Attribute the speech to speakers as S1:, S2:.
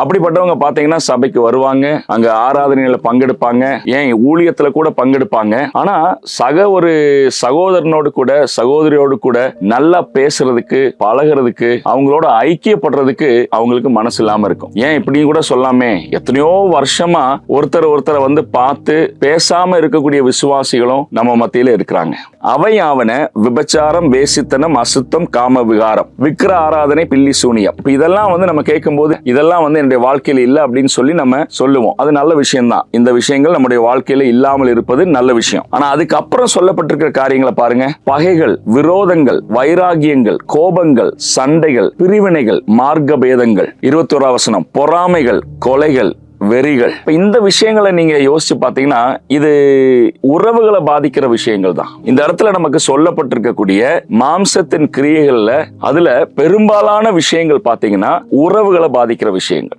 S1: அப்படிப்பட்டவங்க பாத்தீங்கன்னா சபைக்கு வருவாங்க அங்க ஆராதனையில பங்கெடுப்பாங்க ஏன் ஊழியத்துல கூட பங்கெடுப்பாங்க. ஆனா சக ஒரு சகோதரனோடு கூட சகோதரியோடு கூட நல்லா பேசுறதுக்கு பழகுறதுக்கு அவங்களோட ஐக்கியப்படுறதுக்கு அவங்களுக்கு மனசு இல்லாம இருக்கும். ஏன் இப்படியும் கூட சொல்லாமே. எத்தனையோ வருஷமா ஒருத்தர் ஒருத்தரை வந்து பார்த்து பேசாம இருக்கக்கூடிய விசுவாசிகளும் நம்ம மத்தியில இருக்கிறாங்க. அவை ஆவன விபச்சாரம் வேசித்தனம் அசுத்தம் காம விகாரம் விக்கிர ஆராதனை பில்லி சூனியம். இதெல்லாம் வந்து நம்ம கேட்கும்போது இதெல்லாம் வந்து என்னுடைய வாழ்க்கையில் இல்லை அப்படின்னு சொல்லி நம்ம சொல்லுவோம். அது நல்ல விஷயம் தான் இந்த விஷயங்கள் நம்முடைய வாழ்க்கையில இல்லாமல் இருப்பது நல்ல விஷயம். ஆனா அதுக்கப்புறம் சொல்லப்பட்டிருக்கிற காரியங்களை பாருங்க. பகைகள் விரோதங்கள் வைராகியங்கள் கோபங்கள் சண்டைகள் பிரிவினைகள் மார்க்க பேதங்கள் இருபத்தி வசனம். பொறாமைகள் கொலைகள் வெறிகள். இப்போ இந்த விஷயங்களை நீங்க யோசிச்சு பாத்தீங்கன்னா இது உறவுகளை பாதிக்கிற விஷயங்கள் தான். இந்த இடத்துல நமக்கு சொல்லப்பட்டிருக்கக்கூடிய மாம்சத்தின் கிரியைகள்ல அதுல பெரும்பாலான விஷயங்கள் பாத்தீங்கன்னா உறவுகளை பாதிக்கிற விஷயங்கள்.